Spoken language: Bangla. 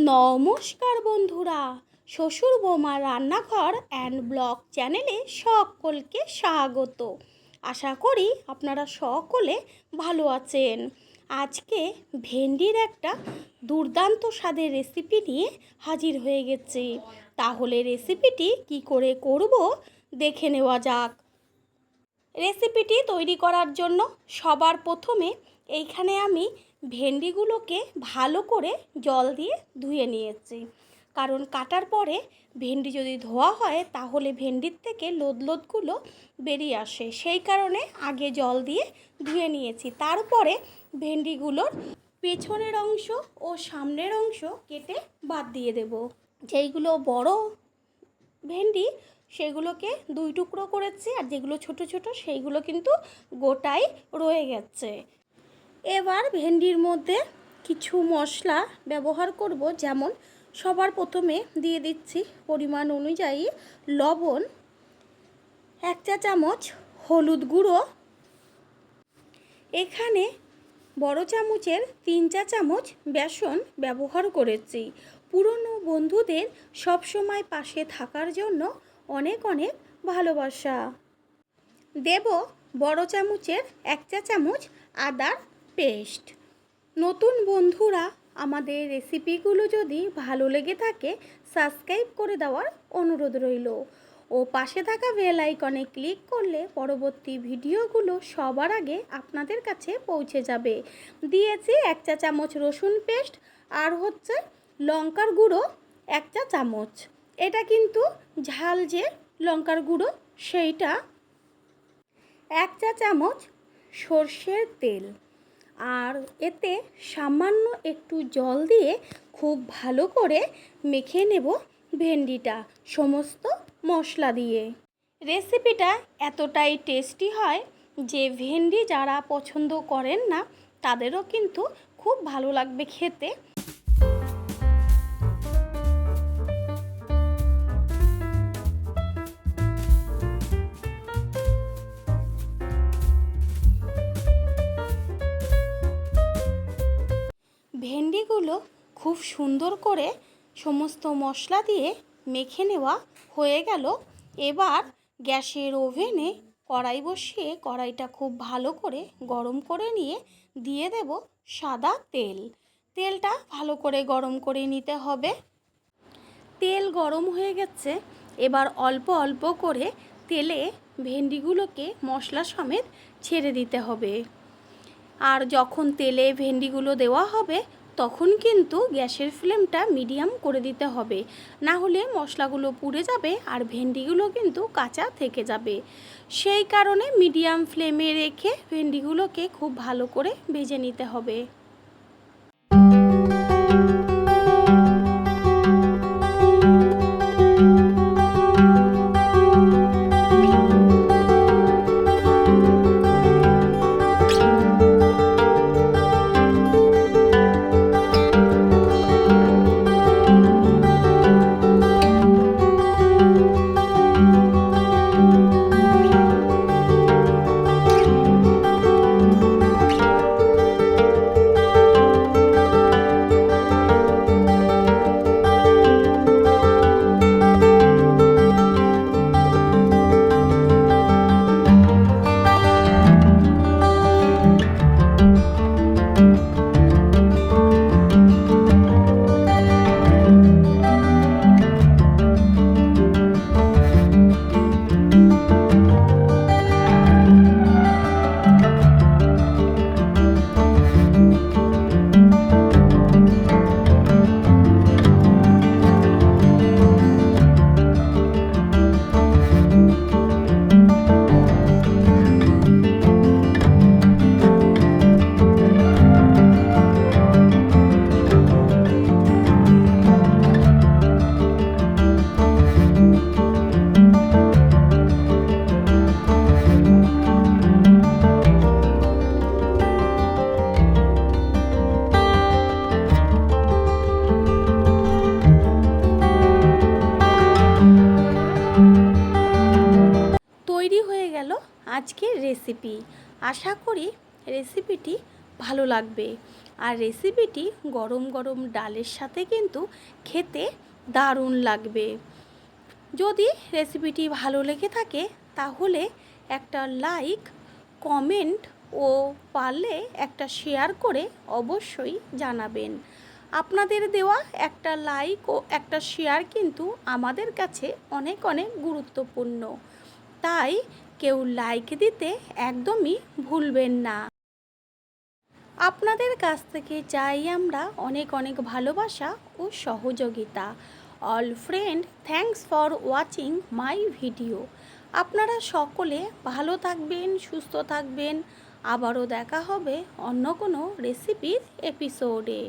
নমস্কার বন্ধুরা, শ্বশুর বৌমা রান্নাঘর অ্যান্ড ব্লগ চ্যানেলে সকলকে স্বাগত। আশা করি আপনারা সকলে ভালো আছেন। আজকে ভেন্ডির একটা দুর্দান্ত স্বাদের রেসিপি নিয়ে হাজির হয়ে গেছে। তাহলে রেসিপিটি কি করে করব দেখে নেওয়া যাক। রেসিপিটি তৈরি করার জন্য সবার প্রথমে এইখানে আমি ভেন্ডিগুলোকে ভালো করে জল দিয়ে ধুয়ে নিয়েছি। কারণ কাটার পরে ভেন্ডি যদি ধোয়া হয়, তাহলে ভেন্ডির থেকে লোদ লোদগুলো বেরিয়ে আসে। সেই কারণে আগে জল দিয়ে ধুয়ে নিয়েছি। তারপরে ভেন্ডিগুলোর পেছনের অংশ ও সামনের অংশ কেটে বাদ দিয়ে দেব। যেইগুলো বড় ভেন্ডি, সেগুলোকে দুই টুকরো করেছি, আর যেগুলো ছোট ছোট, সেইগুলো কিন্তু গোটাই রয়ে গেছে। এবার ভেন্ডির মধ্যে কিছু মশলা ব্যবহার করব, যেমন সবার প্রথমে দিয়ে দিচ্ছি পরিমাণ অনুযায়ী লবণ, এক চা চামচ হলুদ গুঁড়ো। এখানে বড় চামচের তিন চা চামচ বেসন ব্যবহার করেছি। পুরনো বন্ধুদের সবসময় পাশে থাকার জন্য অনেক অনেক ভালোবাসা। দেব বড় চামচের এক চা চামচ আদার পেস্ট নতুন বন্ধুরা, আমাদের রেসিপিগুলো যদি ভালো লেগে থাকে সাবস্ক্রাইব করে দেওয়ার অনুরোধ রইল। ও পাশে থাকা বেল আইকনে ক্লিক করলে পরবর্তী ভিডিওগুলো সবার আগে আপনাদের কাছে পৌঁছে যাবে। দিয়েছি এক চা চামচ রসুন পেস্ট আর হচ্ছে লঙ্কার গুঁড়ো এক চা চামচ। এটা কিন্তু ঝাল যে লঙ্কার গুঁড়ো, সেইটা। এক চা চামচ সর্ষের তেল। আর এতে সামান্য একটু জল দিয়ে খুব ভালো করে মেখে নেব ভেন্ডিটা সমস্ত মশলা দিয়ে। রেসিপিটা এতটাই টেস্টি হয় যে ভেন্ডি যারা পছন্দ করেন না, তাদেরও কিন্তু খুব ভালো লাগবে খেতে। খুব সুন্দর করে সমস্ত মশলা দিয়ে মেখে নেওয়া হয়ে গেল। এবার গ্যাসের ওভেনে কড়াই বসিয়ে কড়াইটা খুব ভালো করে গরম করে নিয়ে দিয়ে দেব সাদা তেল। তেলটা ভালো করে গরম করে নিতে হবে। তেল গরম হয়ে গেছে। এবার অল্প অল্প করে তেলে ভেন্ডিগুলোকে মশলা সমেত ছেড়ে দিতে হবে। আর যখন তেলে ভেন্ডিগুলো দেওয়া হবে তখন কিন্তু গ্যাসের ফ্লেমটা মিডিয়াম করে দিতে হবে। না হলে মশলাগুলো পুড়ে যাবে আর ভেন্ডিগুলো কিন্তু কাঁচা থেকে যাবে। সেই কারণে মিডিয়াম ফ্লেমে রেখে ভেন্ডিগুলোকে খুব ভালো করে ভেজে নিতে হবে। আজকের রেসিপি আশা করি রেসিপিটি ভালো লাগবে। আর রেসিপিটি গরম গরম ডালের সাথে কিন্তু খেতে দারুণ লাগবে। যদি রেসিপিটি ভালো লেগে থাকে, তাহলে একটা লাইক কমেন্ট ও পারলে একটা শেয়ার করে অবশ্যই জানাবেন। আপনাদের দেওয়া একটা লাইক ও একটা শেয়ার কিন্তু আমাদের কাছে অনেক অনেক গুরুত্বপূর্ণ। তাই কেউ লাইক দিতে একদমই ভুলবেন না। আপনাদের কাছ থেকে চাই আমরা অনেক অনেক ভালোবাসা ও সহযোগিতা। All friend thanks for watching my video আপনারা সকলে ভালো থাকবেন, সুস্থ থাকবেন। আবারও দেখা হবে অন্য কোনো রেসিপির এপিসোডে